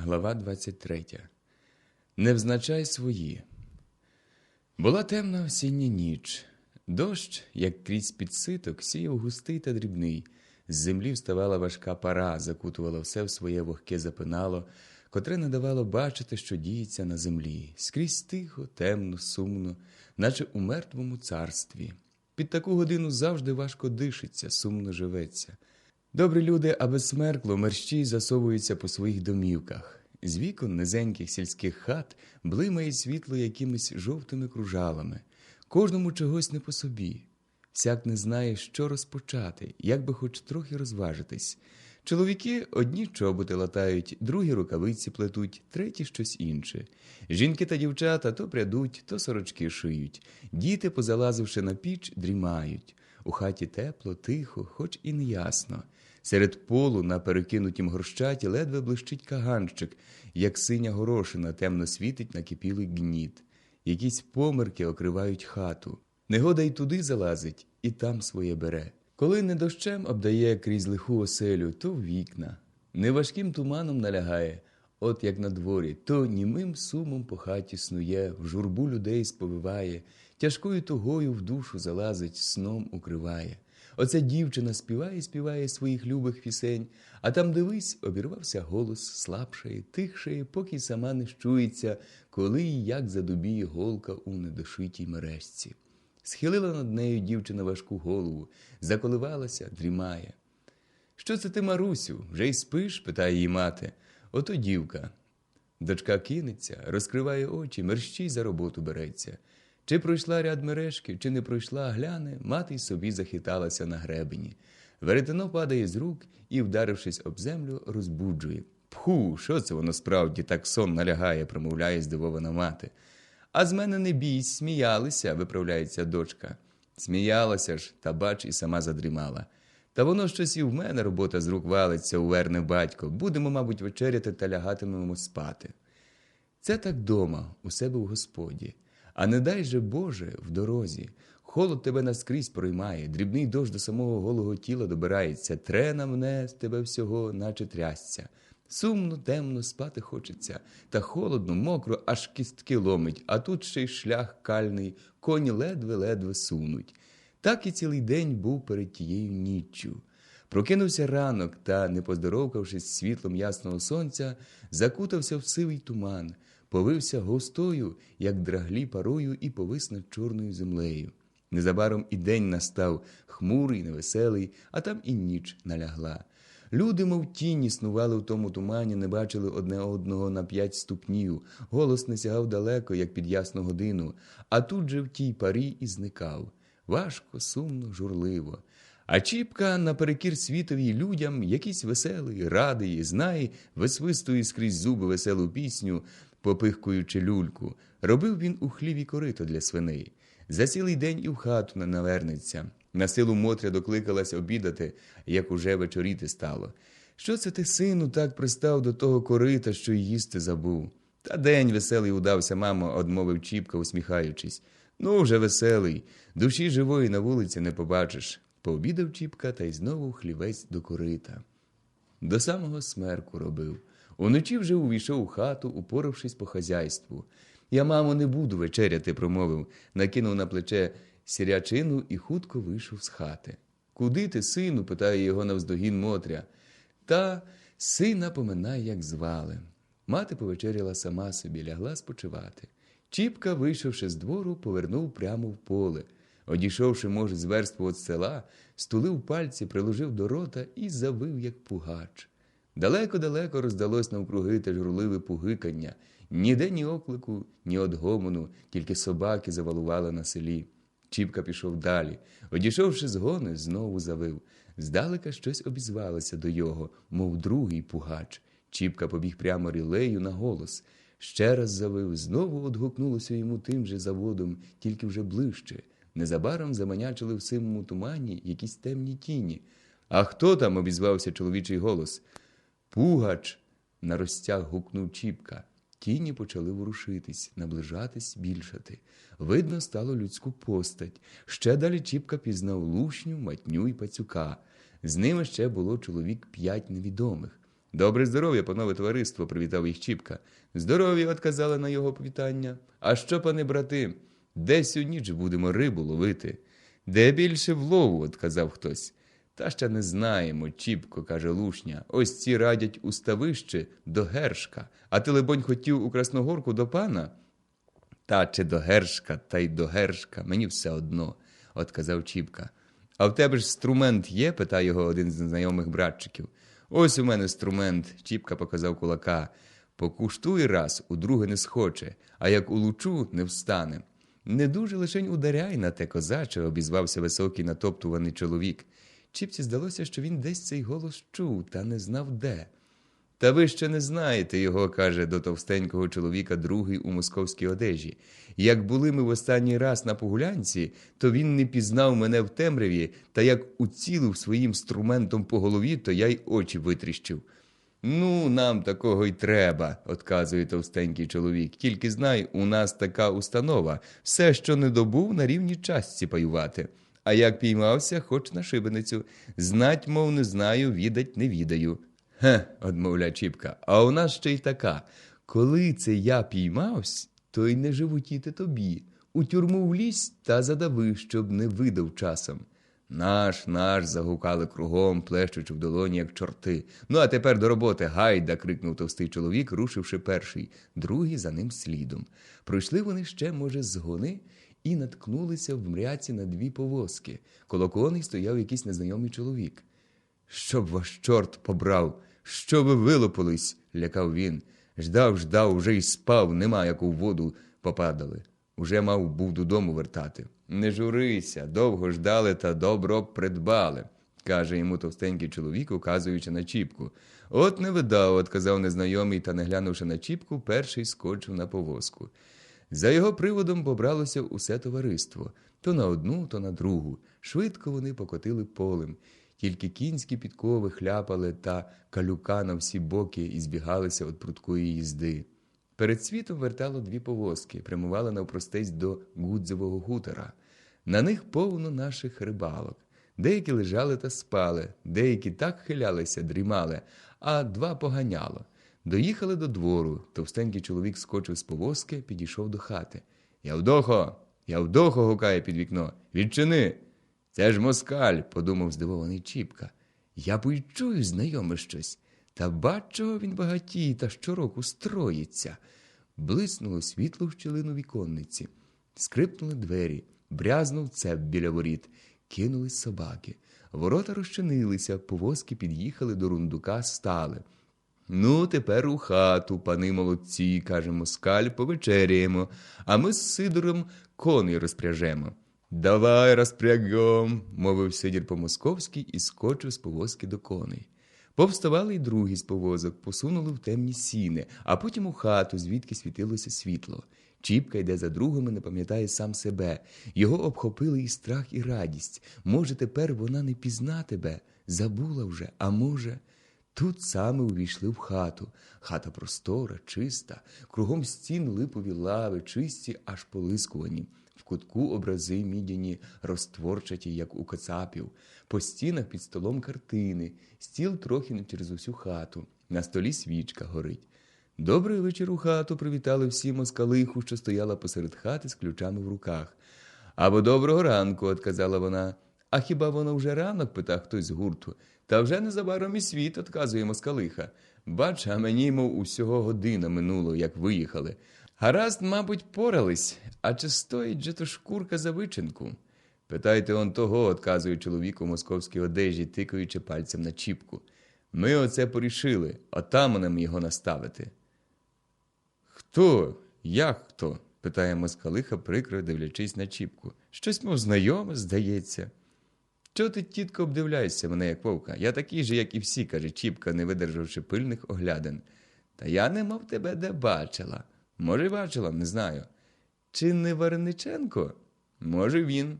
Глава 23. Не взначай свої. Була темна осіння ніч. Дощ, як крізь підситок, сіяв густий та дрібний. З землі вставала важка пара, закутувала все в своє вогке запинало, котре не давало бачити, що діється на землі. Скрізь тихо, темно, сумно, наче у мертвому царстві. Під таку годину завжди важко дишиться, сумно живеться. Добрі люди, аби смеркло, мерщій засовуються по своїх домівках. З вікон низеньких сільських хат блимає світло якимись жовтими кружалами. Кожному чогось не по собі. Всяк не знає, що розпочати, як би хоч трохи розважитись. Чоловіки одні чоботи латають, другі рукавиці плетуть, треті щось інше. Жінки та дівчата то прядуть, то сорочки шиють. Діти, позалазивши на піч, дрімають. У хаті тепло, тихо, хоч і неясно. Серед полу на перекинутім горщаті ледве блищить каганчик, як синя горошина темно світить накипілий гніт. Якісь померки окривають хату. Негода й туди залазить, і там своє бере. Коли не дощем обдає крізь лиху оселю, то вікна. Неважким туманом налягає, от як на дворі, то німим сумом по хаті снує, в журбу людей сповиває, тяжкою тугою в душу залазить, сном укриває. Оця дівчина співає, співає своїх любих пісень, а там дивись, обірвався голос, слабшає, тихшає, поки сама не щується, коли і як задубіє голка у недошитій мережці. Схилила над нею дівчина важку голову, заколивалася, дрімає. Що це ти, Марусю, вже й спиш? питає її мати. Ото дівка. Дочка кинеться, розкриває очі, мерщій за роботу береться. Чи пройшла ряд мережки, чи не пройшла, гляне, мати й собі захиталася на гребені. Веретено падає з рук і, вдарившись об землю, розбуджує. Пху, що це воно справді так сон налягає, промовляє здивована мати. А з мене не бійсь, сміялися, виправляється дочка. Сміялася ж, та бач, і сама задрімала. Та воно щось і в мене робота з рук валиться, уверне батько. Будемо, мабуть, вечеряти та лягатимемо спати. Це так дома, у себе в Господі. А не дай же Боже в дорозі. Холод тебе наскрізь проймає, дрібний дощ до самого голого тіла добирається, тре на мене з тебе всього, наче трясця. Сумно, темно, спати хочеться, та холодно, мокро, аж кістки ломить, а тут ще й шлях кальний, коні ледве-ледве сунуть. Так і цілий день був перед тією ніччю. Прокинувся ранок та, не поздоровкавшись світлом ясного сонця, закутався в сивий туман, повився густою, як драглі парою, і повис над чорною землею. Незабаром і день настав, хмурий, невеселий, а там і ніч налягла. Люди, мов тіні, снували в тому тумані, не бачили одне одного на п'ять ступнів, голос не сягав далеко, як під ясну годину, а тут же в тій парі і зникав. Важко, сумно, журливо. А Чіпка наперекір світові людям якийсь веселий, радий, знає, висвистує скрізь зуби веселу пісню, попихкуючи люльку. Робив він у хліві корито для свиней. За цілий день і в хату не навернеться. На силу Мотря докликалась обідати, як уже вечоріти стало. Що це ти, сину, так пристав до того корита, що й їсти забув? Та день веселий удався, мамо, одмовив Чіпка, усміхаючись. Ну, вже веселий, душі живої на вулиці не побачиш. Пообідав Чіпка та й знову хлівець до корита. До самого смерку робив. Уночі вже увійшов у хату, упоравшись по хазяйству. Я, мамо, не буду вечеряти, промовив, накинув на плече сірячину і хутко вийшов з хати. Куди ти, сину? питає його навздогін Мотря. Та сина поминай, як звали. Мати повечеряла сама собі, лягла спочивати. Чіпка, вийшовши з двору, повернув прямо в поле. Одійшовши, може, з верству від села, стулив пальці, приложив до рота і завив, як пугач. Далеко-далеко роздалось навкруги те журливе пугикання. Ніде ні оклику, ні одгомону, тільки собаки завалували на селі. Чіпка пішов далі. Одійшовши з гони, знову завив. Здалека щось обізвалося до його, мов другий пугач. Чіпка побіг прямо рілею на голос. Ще раз завив, знову одгукнулося йому тим же заводом, тільки вже ближче. Незабаром заманячили в симому тумані якісь темні тіні. А хто там? обізвався чоловічий голос. Пугач. на розтяг гукнув Чіпка. Тіні почали ворушитись, наближатись, більшати. Видно стало людську постать. Ще далі Чіпка пізнав лушню, матню і пацюка. З ними ще було чоловік п'ять невідомих. Добре здоров'я, панове товариство, привітав їх Чіпка. Здоров'я, отказали на його питання. А що, пане брати, десь у ніч будемо рибу ловити? Де більше влову, отказав хтось. Та ще не знаємо, Чіпко, каже Лушня. Ось ці радять у ставище до гершка. А ти, лебонь, хотів у Красногорку до пана? Та чи до гершка, та й до гершка, мені все одно, отказав Чіпка. А в тебе ж струмент є? питає його один з знайомих братчиків. Ось у мене струмент, Чіпка показав кулака. Покуштуй раз, удруге не схоче, а як улучу, не встане. Не дуже лишень ударяй на те козаче, обізвався високий натоптуваний чоловік. Чіпці здалося, що він десь цей голос чув, та не знав де. Та ви ще не знаєте його, каже до товстенького чоловіка другий у московській одежі. Як були ми в останній раз на погулянці, то він не пізнав мене в темряві, та як уцілив своїм струментом по голові, то я й очі витріщив. Ну, нам такого й треба, отказує товстенький чоловік. Тільки знай, у нас така установа. Все, що не добув, на рівні частці паювати. А як піймався, хоч на шибеницю. Знать, мов, не знаю, відать не відаю. Ге, одмовляє Чіпка, а у нас ще й така. Коли це я піймавсь, то й не животіти тобі. У тюрму влізь та задави, щоб не видав часом. Наш, наш, загукали кругом, плещучи в долоні, як чорти. Ну, а тепер до роботи, гайда. крикнув товстий чоловік, рушивши перший, другий за ним слідом. Пройшли вони ще, може, згони, і наткнулися в мряці на дві повозки. Коло коней стояв якийсь незнайомий чоловік. Щоб ваш чорт побрав, що ви вилопились, лякав він. Ждав, ждав, вже й спав, нема як у воду попадали. Уже мав був додому вертати. Не журися, довго ждали та добро придбали, каже йому товстенький чоловік, указуючи на чіпку. От не видав, отказав незнайомий та, не глянувши на чіпку, перший скочив на повозку. За його приводом побралося усе товариство то на одну, то на другу. Швидко вони покотили полем. Тільки кінські підкови хляпали та калюка на всі боки і збігалися від прудкої їзди. Перед світом вертало дві повозки, прямували навпростець до Гудзевого хутора. На них повно наших рибалок. Деякі лежали та спали, деякі так хилялися, дрімали, а два поганяло. Доїхали до двору. Товстенький чоловік скочив з повозки, підійшов до хати. Явдохо, Явдохо, гукає під вікно. Відчини. Це ж москаль, подумав здивований Чіпка. Я б і чую знайоме щось. Та бачого він багатій та щороку строїться. Блиснуло світло в щілину віконниці, скрипнули двері, брязнув цеп біля воріт, кинулись собаки. Ворота розчинилися, повозки під'їхали до рундука, стали. Ну, тепер у хату, пани молодці, каже москаль, повечеряємо, а ми з Сидором коней розпряжемо. Давай розпрягом, мовив Сидір по-московськи і скочив з повозки до коней. Повставали й другі з повозок, посунули в темні сіни, а потім у хату, звідки світилося світло. Чіпка йде за другими, не пам'ятає сам себе. Його обхопили і страх, і радість. Може, тепер вона не пізна тебе, забула вже, а може. Тут саме увійшли в хату. Хата простора, чиста, кругом стін липові лави, чисті, аж полискувані. В кутку образи мідяні, розтворчаті, як у кацапів, по стінах під столом картини, стіл трохи не через усю хату, на столі свічка горить. Добрий вечір у хату привітали всі москалиху, що стояла посеред хати з ключами в руках. Або доброго ранку, отказала вона. А хіба воно вже ранок? питав хтось з гурту. Та вже незабаром і світ, отказує москалиха. Бач, а мені, мов, усього година минуло, як виїхали. Гаразд, мабуть, порались, а чи стоїть же то шкурка за вичинку? Питайте он того, отказує чоловік у московській одежі, тикаючи пальцем на чіпку. Ми оце порішили, отаманам його наставити. Хто? Як хто? питає москалиха, прикро дивлячись на чіпку. Щось мов знайоме, здається. Чого ти, тітко, обдивляєшся мене, як вовка? Я такий же, як і всі, каже Чіпка, не видержавши пильних оглядин. Та я не мав тебе де бачила. Може, бачила, не знаю. Чи не Варениченко? Може, він.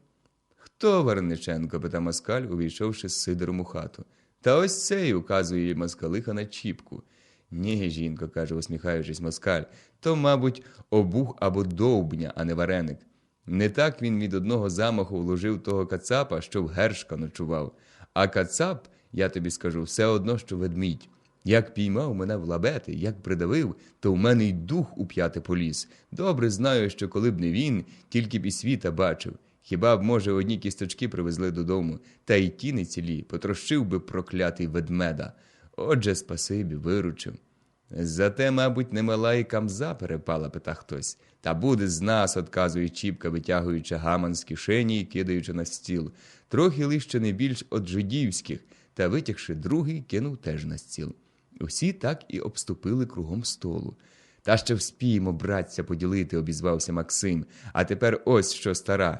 Хто Варениченко? пита москаль, увійшовши з Сидором у хату. Та ось цей, указує москалиха на Чіпку. Ні, жінко, каже, усміхаючись москаль, то, мабуть, обух або довбня, а не вареник. Не так він від одного замаху вложив того кацапа, що в гершка ночував. А кацап, я тобі скажу, все одно, що ведмідь. Як піймав мене в лабети, як придавив, то в мене й дух у п'яте поліз. Добре знаю, що коли б не він, тільки б і світа бачив. Хіба б, може, одні кісточки привезли додому, та й ті не цілі, потрощив би проклятий ведмеда. Отже, спасибі, виручив. Зате, мабуть, немала і камза перепала, пита хтось. Та буде з нас, отказує Чіпка, витягуючи гаман з кишені і кидаючи на стіл. Трохи лише не більш от жидівських, та витягши другий, кинув теж на стіл. Усі так і обступили кругом столу. Та ще вспіємо, братця, поділити, обізвався Максим. А тепер ось що стара.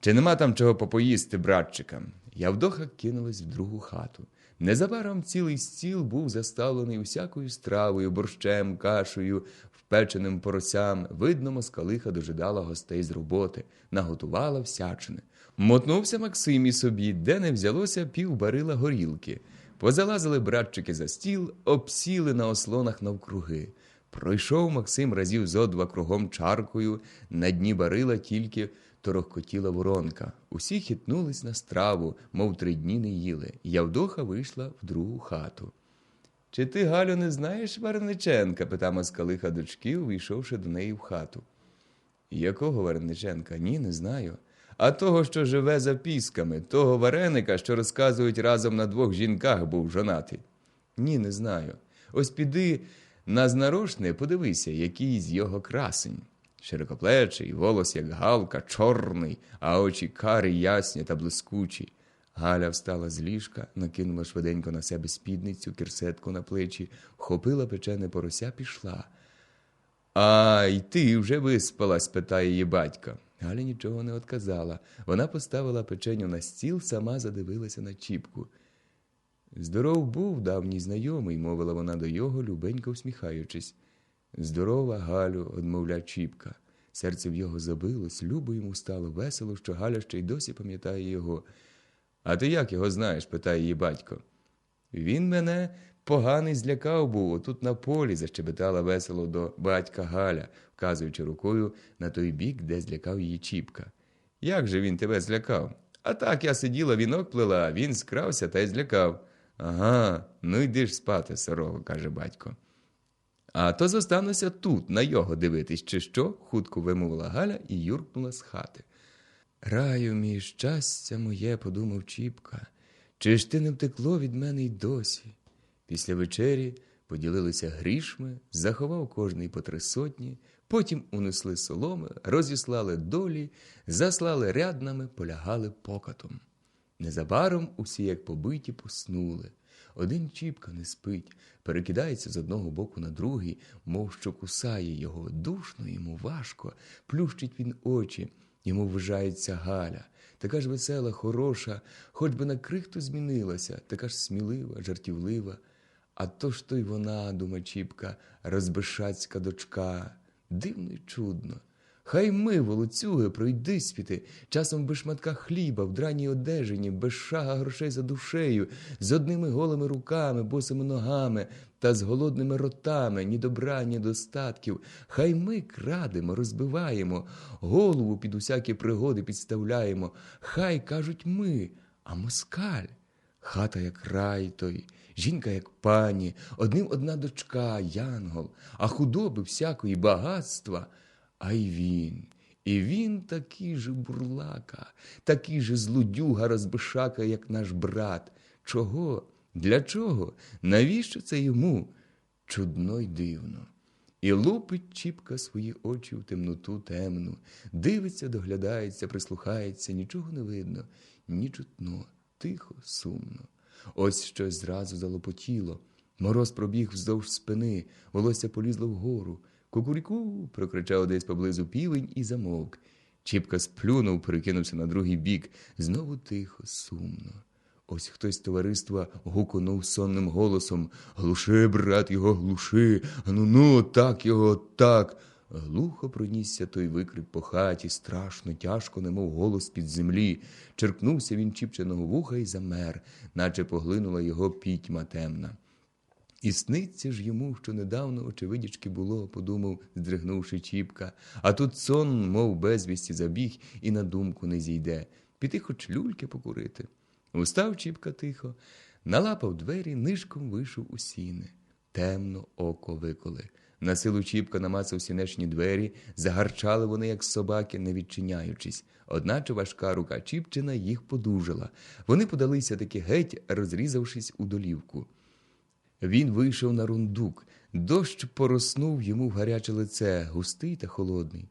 Чи нема там чого попоїсти, братчикам? Явдоха кинулась в другу хату. Незабаром цілий стіл був заставлений усякою стравою, борщем, кашею, впеченим поросям. Видно, москалиха дожидала гостей з роботи, наготувала всячини. Мотнувся Максим і собі, де не взялося пів барила горілки. Позалазили братчики за стіл, обсіли на ослонах навкруги. Пройшов Максим разів зо два кругом чаркою, на дні барила тільки торохкотіла воронка. Усі хитнулись на страву, мов три дні не їли. Явдоха вийшла в другу хату. Чи ти, Галю, не знаєш Варниченка? питав москалиха дочки, увійшовши до неї в хату. Якого Варниченка? Ні, не знаю. А того, що живе за пісками, того вареника, що розказують разом на двох жінках, був жонатий. Ні, не знаю. Ось піди на знарошне, подивися, який з його красень. Широкоплечий, волос, як галка, чорний, а очі карі, ясні та блискучі. Галя встала з ліжка, накинула швиденько на себе спідницю, кірсетку на плечі, вхопила печене порося, пішла. А й ти вже виспалась? питає її батько. Галя нічого не отказала. Вона поставила печеню на стіл, сама задивилася на чіпку. Здоров був давній знайомий, мовила вона до його, любенько всміхаючись. Здорова, Галю, одмовля Чіпка. Серце в його забилось, любо йому стало весело, що Галя ще й досі пам'ятає його. А ти як його знаєш? питає її батько. Він мене поганий злякав був, отут на полі, защебетала весело до батька Галя, вказуючи рукою на той бік, де злякав її Чіпка. Як же він тебе злякав? А так я сиділа, вінок плела, він скрався та й злякав. Ага, ну йди ж спати, сорого, каже батько. А то зостануся тут, на його дивитись, чи що, хутко вимовила Галя і юркнула з хати. Раю мій щастя моє, подумав Чіпка, чи ж ти не втекло від мене й досі? Після вечері поділилися грішми, заховав кожний по три сотні, потім унесли соломи, розіслали долі, заслали ряднами, полягали покатом. Незабаром усі, як побиті, поснули. Один Чіпка не спить, перекидається з одного боку на другий, мов що кусає його, душно йому важко, плющить він очі, йому вважається Галя. Така ж весела, хороша, хоч би на крихту змінилася, така ж смілива, жартівлива. А то ж то й вона, дума Чіпка, розбишацька дочка. Дивно й чудно. Хай ми, волоцюги, пройди світи, часом без шматка хліба, в драній одежині, без шага грошей за душею, з одними голими руками, босими ногами та з голодними ротами, ні добра, ні достатків. Хай ми крадемо, розбиваємо, голову під усякі пригоди підставляємо. Хай кажуть ми, а москаль. Хата як рай той, жінка як пані, одним одна дочка, янгол, а худоби всякої багатства. А й він, і він такий же бурлака, такий же злодюга розбишака, як наш брат. Чого? Для чого? Навіщо це йому? Чудно й дивно. І лупить Чіпка свої очі в темноту темну, дивиться, доглядається, прислухається, нічого не видно, ні чутно, тихо, сумно. Ось щось зразу залопотіло. Мороз пробіг вздовж спини, волосся полізло вгору. Кукуріку. прокричав десь поблизу півень і замовк. Чіпка сплюнув, перекинувся на другий бік. Знову тихо, сумно. Ось хтось з товариства гуконув сонним голосом Глуши, брат, його, глуши, ану ну, так його, так. Глухо пронісся той викрик по хаті, страшно, тяжко, немов голос під землі. Черкнувся він чіпченого вуха і замер, наче поглинула його пітьма темна. І сниться ж йому, що недавно очевидячки було, подумав, здригнувши Чіпка, а тут сон, мов безвісті, забіг, і на думку не зійде. Піти хоч люльки покурити. Устав Чіпка тихо, налапав двері, нишком вийшов у сіни. темно око виколи. На силу Чіпка намацав сінешні двері, загарчали вони, як собаки, не відчиняючись. Одначе важка рука Чіпчина їх подужала. Вони подалися таки геть, розрізавшись у долівку. Він вийшов на рундук. Дощ пороснув йому в гаряче лице, густий та холодний.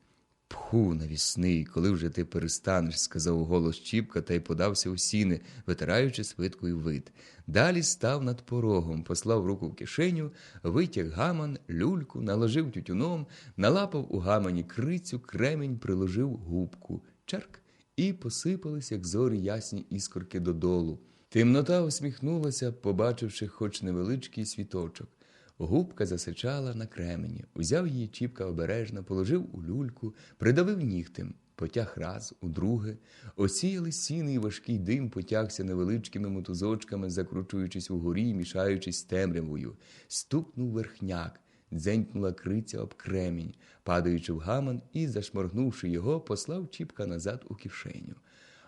Пху, навісний, коли вже ти перестанеш, сказав голос Чіпка та й подався у сіни, витираючи свиткою вид. Далі став над порогом, послав руку в кишеню, витяг гаман, люльку, наложив тютюном, налапав у гамані крицю, кремінь, приложив губку, черк, і посипались, як зорі ясні іскорки додолу. Темнота усміхнулася, побачивши хоч невеличкий світочок. Губка засичала на кремені, узяв її чіпка обережно, положив у люльку, придавив нігтем, потяг раз, удруге, осіяли сіни і важкий дим потягся невеличкими мотузочками, закручуючись угорі і мішаючись з темрявою. Стукнув верхняк, дзенькнула криця об кремінь, падаючи в гаман і, зашморгнувши його, послав чіпка назад у кишеню.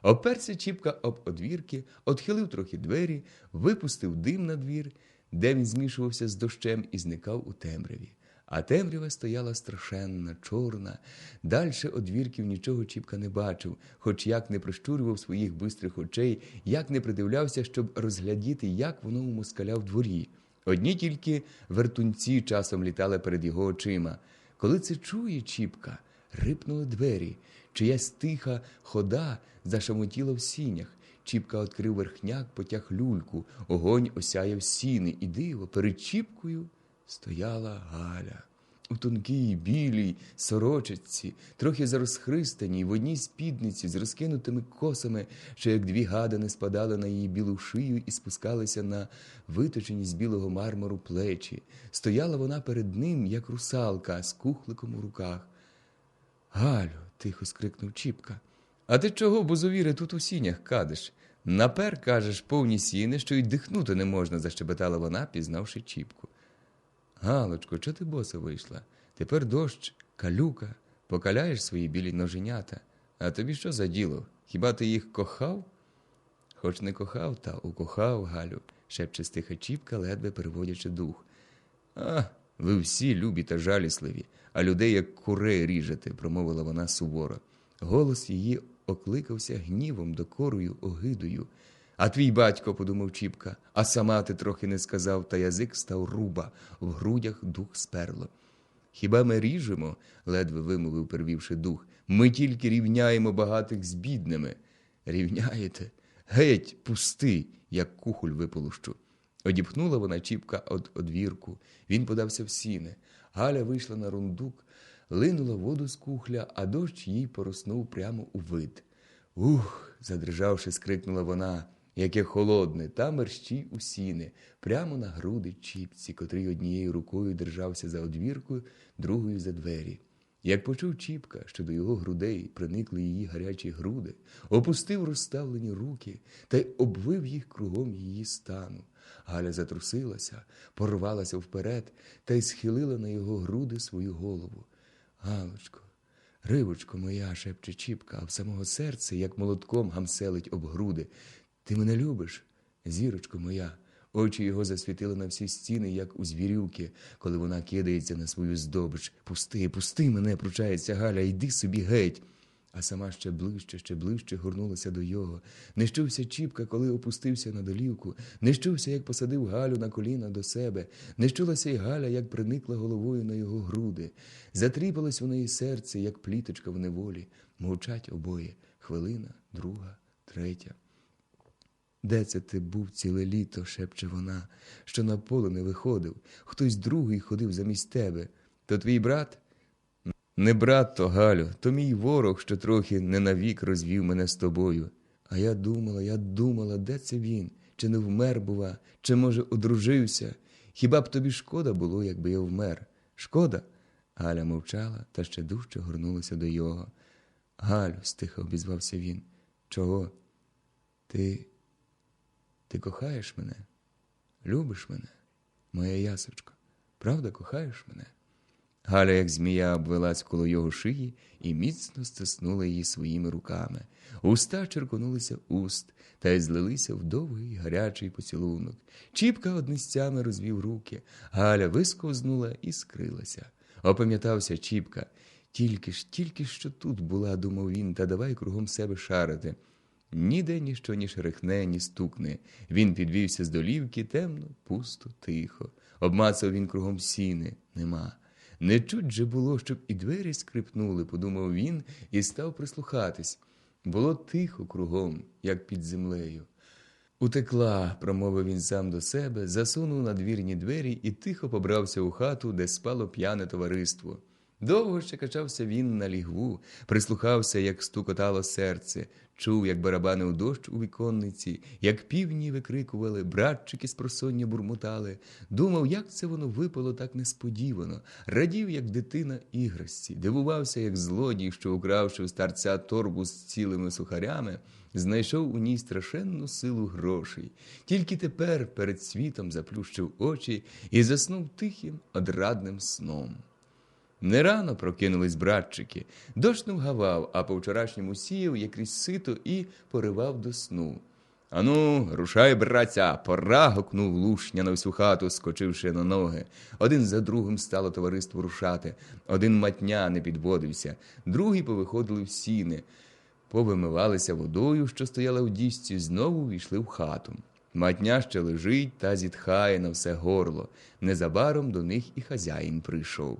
Оперся Чіпка об одвірки, отхилив трохи двері, випустив дим на двір, де він змішувався з дощем і зникав у темряві. А темрява стояла страшенна, чорна. Дальше одвірків нічого Чіпка не бачив, хоч як не прищурював своїх бистрих очей, як не придивлявся, щоб розглядіти, як воно у москаля в дворі. Одні тільки вертунці часом літали перед його очима. Коли це чує Чіпка, рипнули двері. Чиясь тиха хода зашамотіла в сінях. Чіпка відкрив верхняк, потяг люльку, огонь осяяв сіни, і диво, перед Чіпкою стояла Галя. У тонкій, білій сорочці, трохи зарозхристаній, в одній спідниці з розкинутими косами, що як дві гадани спадали на її білу шию і спускалися на виточені з білого мармуру плечі. Стояла вона перед ним, як русалка, з кухликом у руках. Галю, тихо скрикнув Чіпка. А ти чого, бузовіри, тут у сінях кадиш? Напер, кажеш, повні сіни, що й дихнути не можна, защебетала вона, пізнавши Чіпку. Галочко, чого ти боса вийшла? Тепер дощ, калюка, покаляєш свої білі ноженята. А тобі що за діло? Хіба ти їх кохав? Хоч не кохав, та укохав, Галю, шепче стиха Чіпка, ледве переводячи дух. А, ви всі любі та жалісливі, а людей як курей ріжете, промовила вона суворо. Голос її окликався гнівом, докорою, огидою. А твій батько, подумав Чіпка, а сама ти трохи не сказав, та язик став руба, в грудях дух сперло. Хіба ми ріжемо? ледве вимовив, перевівши дух. Ми тільки рівняємо багатих з бідними. Рівняєте? Геть, пусти, як кухоль виполущу. Одіпхнула вона Чіпка од одвірку. Він подався в сіни. Галя вийшла на рундук, линула воду з кухля, а дощ їй пороснув прямо у вид. Ух, задрижавши, скрикнула вона, яке холодне, та мерщій у сіни, прямо на груди Чіпці, котрий однією рукою держався за одвіркою, другою за двері. Як почув Чіпка, що до його грудей приникли її гарячі груди, опустив розставлені руки та й обвив їх кругом її стану. Галя затрусилася, порвалася вперед та й схилила на його груди свою голову. Галочко, рибочко моя, шепче Чіпка, а в самого серця, як молотком гамселить об груди. Ти мене любиш, зірочко моя. Очі його засвітили на всі стіни, як у звірюки, коли вона кидається на свою здобич. Пусти, пусти мене, пручається Галя, йди собі геть. А сама ще ближче, ще ближче горнулася до його. Не щувся Чіпка, коли опустився на долівку, не щувся, як посадив Галю на коліна до себе, не щулася й Галя, як приникла головою на його груди. Затріпалось у неї серце, як пліточка в неволі. Мовчать обоє. Хвилина, друга, третя. Де це ти був ціле літо, шепче вона, що на поле не виходив, хтось другий ходив замість тебе. То твій брат? Не брат то, Галю, то мій ворог, що трохи не навік розвів мене з тобою. А я думала, я думала, де це він? Чи не вмер, бува, чи, може, одружився? Хіба б тобі шкода було, якби я вмер? Шкода? Галя мовчала та ще дужче горнулася до його. Галю, стиха обізвався він. Чого? Ти. Ти кохаєш мене? Любиш мене, моя ясочко? Правда, кохаєш мене? Галя, як змія, обвелась коло його шиї і міцно стиснула її своїми руками. Уста черконулися уст та й злилися в довгий гарячий поцілунок. Чіпка однистями розвів руки. Галя висковзнула і скрилася. Опам'ятався Чіпка. Тільки ж, тільки що тут була, думав він, та давай кругом себе шарити. Ніде ніщо ні шерехне, ні стукне. Він підвівся з долівки, темно, пусто, тихо. Обмацав він кругом сіни. Нема. Не чуть же було, щоб і двері скрипнули, подумав він і став прислухатись. Було тихо кругом, як під землею. Утекла, промовив він сам до себе, засунув на двірні двері і тихо побрався у хату, де спало п'яне товариство. Довго ще качався він на лігву, прислухався, як стукотало серце, чув, як барабанив дощ у віконниці, як півні викрикували, братчики з просоння бурмотали, думав, як це воно випало так несподівано, радів, як дитина іграшці, дивувався, як злодій, що, укравши у старця торбу з цілими сухарями, знайшов у ній страшенну силу грошей. Тільки тепер перед світом заплющив очі і заснув тихим, одрадним сном. Не рано прокинулись братчики. Дощ не вгавав, а по вчорашньому сіяв якрізь сито і поривав до сну. Ану, рушай, братця, пора. гукнув лушня на всю хату, скочивши на ноги. Один за другим стало товариство рушати. Один матня не підводився, другі повиходили в сіни, повимивалися водою, що стояла в дісці, знову війшли в хату. Матня ще лежить та зітхає на все горло. Незабаром до них і хазяїн прийшов.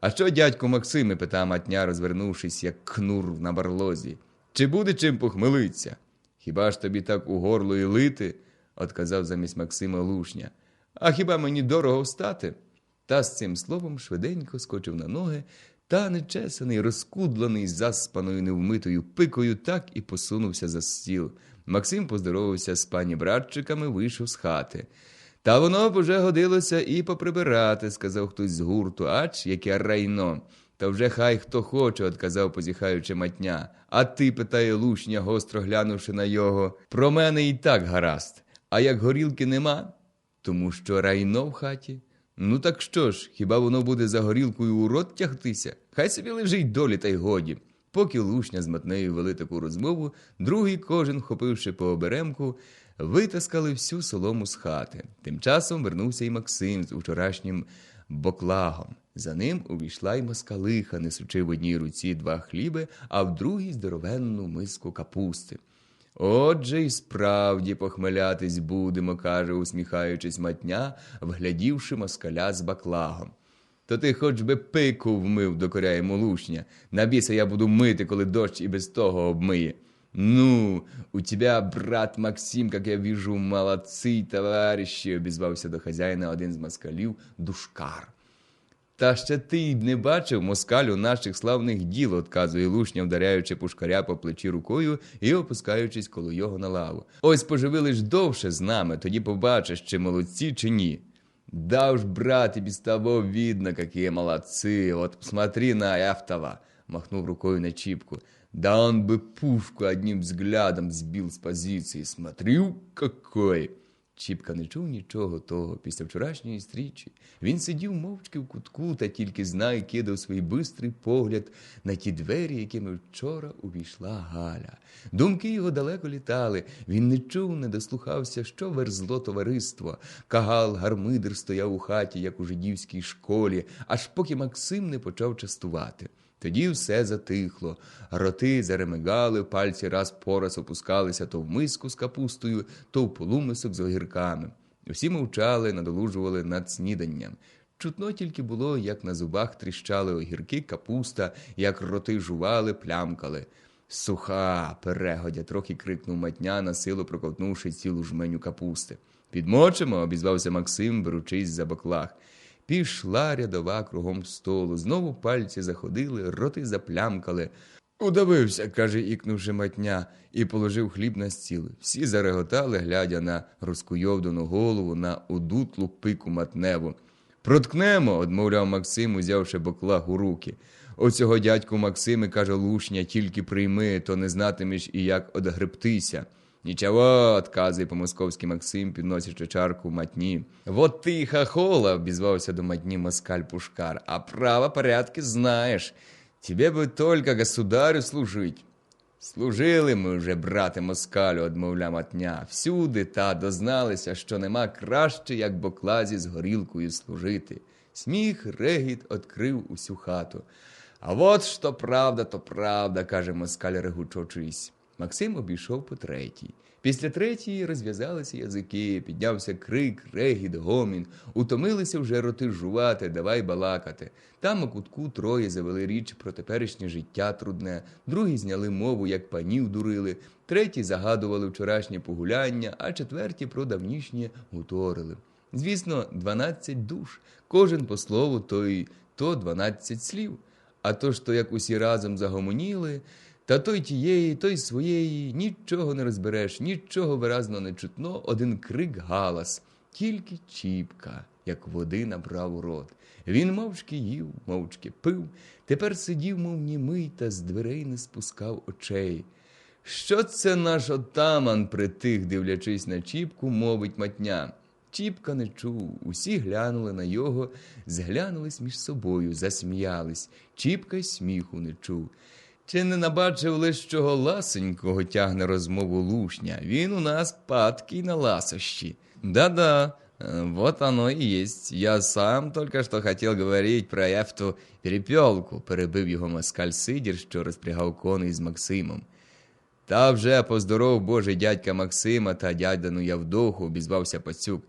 А що, дядько Максиме? питав матня, розвернувшись, як кнур на барлозі. Чи буде чим похмелиться? Хіба ж тобі так у горло і лити? отказав замість Максима лушня. А хіба мені дорого встати? Та з цим словом швиденько скочив на ноги, та нечесаний, розкудлений, заспаною невмитою пикою, так і посунувся за стіл. Максим поздоровався з пані братчиками, вийшов з хати. Та воно б уже годилося і поприбирати, сказав хтось з гурту, ач, яке райно. Та вже хай хто хоче, отказав, позіхаючи матня. А ти, питає лушня, гостро глянувши на його, про мене і так гаразд. А як горілки нема, тому що райно в хаті. Ну так що ж, хіба воно буде за горілкою у рот тягтися? Хай собі лежить долі, та й годі. Поки лушня з матнею вели таку розмову, другий кожен, хопивши по оберемку, витаскали всю солому з хати. Тим часом вернувся і Максим з вчорашнім боклагом. За ним увійшла й москалиха, несучи в одній руці два хліби, а в другій здоровенну миску капусти. Отже, й справді похмелятись будемо, каже, усміхаючись матня, вглядівши москаля з баклагом. То ти хоч би пику вмив, докоряє молушня. На біса я буду мити, коли дощ і без того обмиє. Ну, у тебя, брат Максим, як я віжу, молодці, товариші, обізвався до хазяїна один з москалів душкар. Та ще ти й не бачив москалю наших славних діл, отказує лушня, вдаряючи пушкаря по плечі рукою і опускаючись коло його на лаву. Ось поживи лиш довше з нами, тоді побачиш, чи молодці, чи ні. Да уж, брат, и без того видно, какие молодцы. Вот посмотри на Эфтова, махнув рукой на чипку. Да он бы пушку одним взглядом сбил з позиції. Смотрю, какой. Чіпка не чув нічого того після вчорашньої стрічі. Він сидів мовчки в кутку та тільки знай кидав свій бистрий погляд на ті двері, якими вчора увійшла Галя. Думки його далеко літали. Він не чув, не дослухався, що верзло товариство. Кагал, гармидер стояв у хаті, як у жидівській школі, аж поки Максим не почав частувати. Тоді все затихло, роти заремигали, пальці раз по раз опускалися то в миску з капустою, то в полумисок з огірками. Всі мовчали, надолужували над сніданням. Чутно тільки було, як на зубах тріщали огірки, капуста, як роти жували, плямкали. Суха, перегодя, трохи крикнув матня, на силу проковтнувши цілу жменю капусти. Підмочимо, обізвався Максим, беручись за баклах. Пішла рядова кругом столу, знову пальці заходили, роти заплямкали. Удавився, каже, ікнувши матня, і положив хліб на стіл. Всі зареготали, глядя на розкуйовдану голову, на удутлу пику матневу. Проткнемо, одмовляв Максим, узявши боклаг у руки. Оцього дядьку Максими, каже Лушня, тільки прийми, то не знатимеш і як одгребтися. Нічого, отказує по-московськи Максим, підносячи чарку матні. Вот ти хахола, обізвався до матні москаль Пушкар, а право порядки знаєш. Тебе би тільки государю служить. Служили ми вже, брате москалю, одмовля матня. Всюди та дозналися, що нема краще, як боклазі з горілкою служити. Сміх, регіт открив усю хату. А от що правда, то правда, каже москаль регучочись. Максим обійшов по третій. Після третьої розв'язалися язики, піднявся крик, регіт, гомін. Утомилися вже роти жувати, давай балакати. Там у кутку троє завели річ про теперішнє життя трудне, другі зняли мову, як панів дурили, треті загадували вчорашнє погуляння, а четверті про давнішнє гуторили. Звісно, дванадцять душ, кожен по слову, то й то дванадцять слів. А то ж то, як усі разом загомоніли, та той тієї, той своєї, нічого не розбереш, нічого виразно не чутно, один крик галас, тільки чіпка, як води набрав у рот. Він мовчки їв, мовчки пив, тепер сидів, мов німий, та з дверей не спускав очей. Що це наш отаман притих, дивлячись на чіпку, мовить матня. Чіпка не чув, усі глянули на його, зглянулись між собою, засміялись. Чіпка й сміху не чув. Чи не набачив лиш чого ласенького тягне розмову лушня? Він у нас падкий на ласощі. Да-да, э, вот оно и есть. Я сам только что хотел говорить про Ефту перепьолку, перебив його москаль Сидір, що розпрягав коней з Максимом. Та вже поздоров Божий дядька Максима та дядину Явдоху, обізвався пацюк.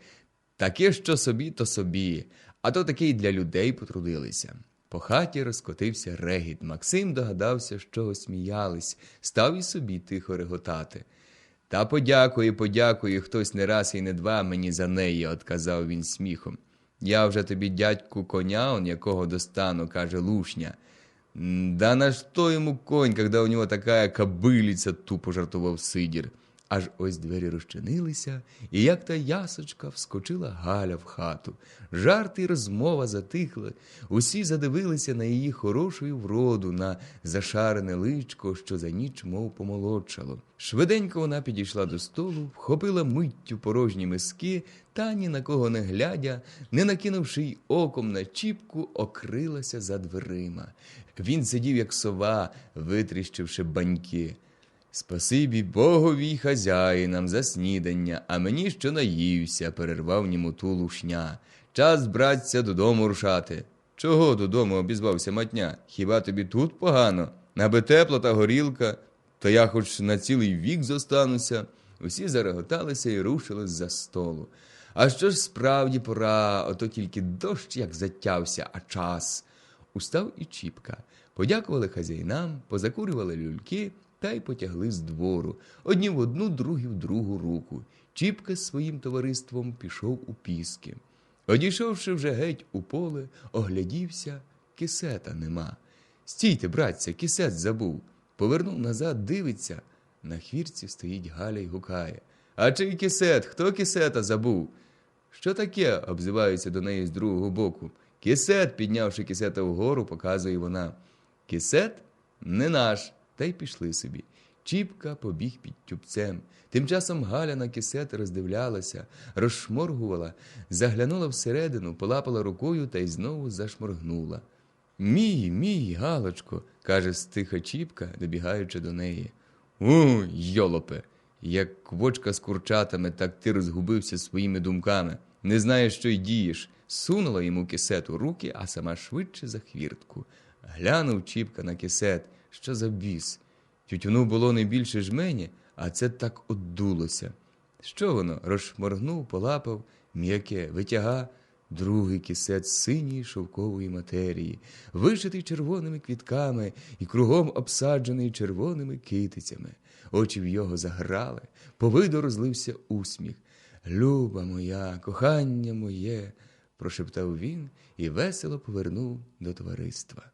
Таке, що собі, то собі, а то таке й для людей потрудилися. По хаті розкотився регіт. Максим догадався, що сміялись, став і собі тихо реготати. Та подякує, подякує, хтось не раз і не два мені за неї, отказав він сміхом. Я вже тобі дядьку коня, он якого достану, каже Лушня. Да на что ему конь, когда у него такая кобилиця, тупо жартував Сидір. Аж ось двері розчинилися, і як та ясочка вскочила Галя в хату. Жарти й розмова затихли. Усі задивилися на її хорошу вроду, на зашарене личко, що за ніч мов помолодшало. Швиденько вона підійшла до столу, вхопила миттю порожні миски, та ні на кого не глядя, не накинувши й оком на чіпку, окрилася за дверима. Він сидів, як сова, витріщивши баньки. Спасибі Богові й хазяїнам за снідання, а мені що наївся, перервав німуту лушня. Час, братця, додому рушати. Чого додому обізвався матня? Хіба тобі тут погано? Аби тепло та горілка, то я хоч на цілий вік зостануся. Усі зареготалися і рушили з-за столу. А що ж справді пора, ото тільки дощ як затявся, а час. Устав і Чіпка. Подякували хазяїнам, позакурювали люльки та й потягли з двору. Одні в одну, другі в другу руку. Чіпка з своїм товариством пішов у піски. Одійшовши вже геть у поле, оглядівся, кисета нема. Стійте, братця, кисет забув. Повернув назад, дивиться. На хвірці стоїть Галя й гукає. А чий кисет? Хто кисета забув? Що таке? обзиваються до неї з другого боку. Кисет, піднявши кисета вгору, показує вона. Кисет не наш, та й пішли собі. Чіпка побіг під тюбцем. Тим часом Галя на кисет роздивлялася, розшморгувала, заглянула всередину, полапала рукою та й знову зашморгнула. Мій, мій, Галочко, каже стиха Чіпка, добігаючи до неї. У, йолопе, як квочка з курчатами, так ти розгубився своїми думками. Не знаєш, що й дієш. Сунула йому кисет у руки, а сама швидше за хвіртку. Глянув Чіпка на кисет. Що за біс? Тютюну було не більше жмені, а це так оддулося. Що воно? Розшморгнув, полапав, м'яке, витяга, другий кисет синьої шовкової матерії, вишитий червоними квітками і кругом обсаджений червоними китицями. Очі в його заграли, по виду розлився усміх. Люба моя, кохання моє, прошептав він і весело повернув до товариства.